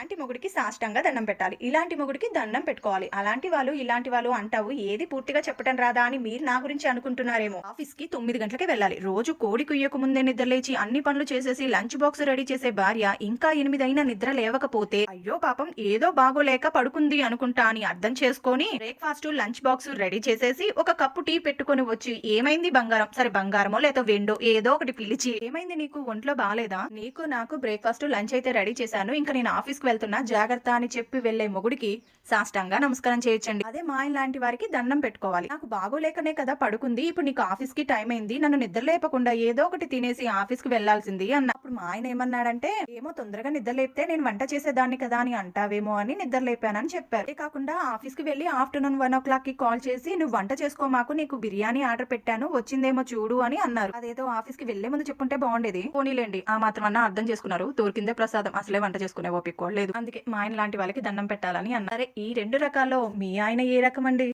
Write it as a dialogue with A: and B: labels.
A: అలాంటి మొగుడికి సాష్టంగా దండం పెట్టాలి. ఇలాంటి మొగుడికి దండం పెట్టుకోవాలి. అలాంటి వాళ్ళు ఇలాంటి వాళ్ళు అంటావు. ఏది పూర్తిగా చెప్పటం రాదా అని మీరు నా గురించి అనుకుంటున్నారేమో. ఆఫీస్కి తొమ్మిది గంటలకే వెళ్ళాలి. రోజు కోడి కుయ్యకు ముందే నిద్రలేచి అన్ని పనులు చేసేసి లంచ్ బాక్స్ రెడీ చేసే భార్య ఇంకా ఎనిమిది అయినా నిద్ర లేవకపోతే అయ్యో పాపం ఏదో బాగోలేక పడుకుంది అనుకుంటా అని అర్థం చేసుకొని బ్రేక్ఫాస్ట్ లంచ్ బాక్స్ రెడీ చేసేసి ఒక కప్పు టీ పెట్టుకొని వచ్చి ఏమైంది బంగారం? సరే బంగారమో లేదో వెండో ఏదో ఒకటి పిలిచి ఏమైంది నీకు? ఒంట్లో బాగాలేదా నీకు నాకు బ్రేక్ఫాస్ట్ లంచ్ అయితే రెడీ చేశాను. ఇంకా నేను ఆఫీస్కి వెళ్తున్నా జాగ్రత్త అని చెప్పి వెళ్ళే మొగుడికి సాష్టంగా నమస్కారం చేయొచ్చండి అదే మా ఆయన లాంటి వారికి దండం పెట్టుకోవాలి. నాకు బాగోలేకనే కదా పడుకుంది. ఇప్పుడు నీకు ఆఫీస్కి టైం అయింది. నన్ను నిద్ర లేపకుండా ఏదో ఒకటి తినేసి ఆఫీస్కి వెళ్ళాల్సింది అన్న. అప్పుడు మా ఆయన ఏమన్నాడంటే ఏమో తొందరగా నిద్ర లేపితే నేను వంట చేసేదాన్ని కదా అని అంటావేమో అని నిద్ర లేపానని చెప్పారు. అదే కాకుండా ఆఫీస్కి వెళ్ళి ఆఫ్టర్నూన్ వన్ ఓ క్లాక్కి కాల్ చేసి నువ్వు వంట చేసుకో మాకు నీకు బిర్యానీ ఆర్డర్ పెట్టాను. వచ్చిందేమో చూడు అని అన్నారు. అదేదో ఆఫీస్కి వెళ్ళే ముందు చెప్పుంటే బాగుండేది. పోనీలేండి. ఆ మాత్రం అన్న అర్థం చేసుకున్నారు. దొరికిందే ప్రసాదం. అసలే వంట చేసుకునే ఓపిక లేదు. అందుకే మా ఆయన లాంటి వాళ్ళకి దండం పెట్టాలని అన్నారు. ఈ రెండు రకాల్లో మీ ఆయన ఏ రకం అండి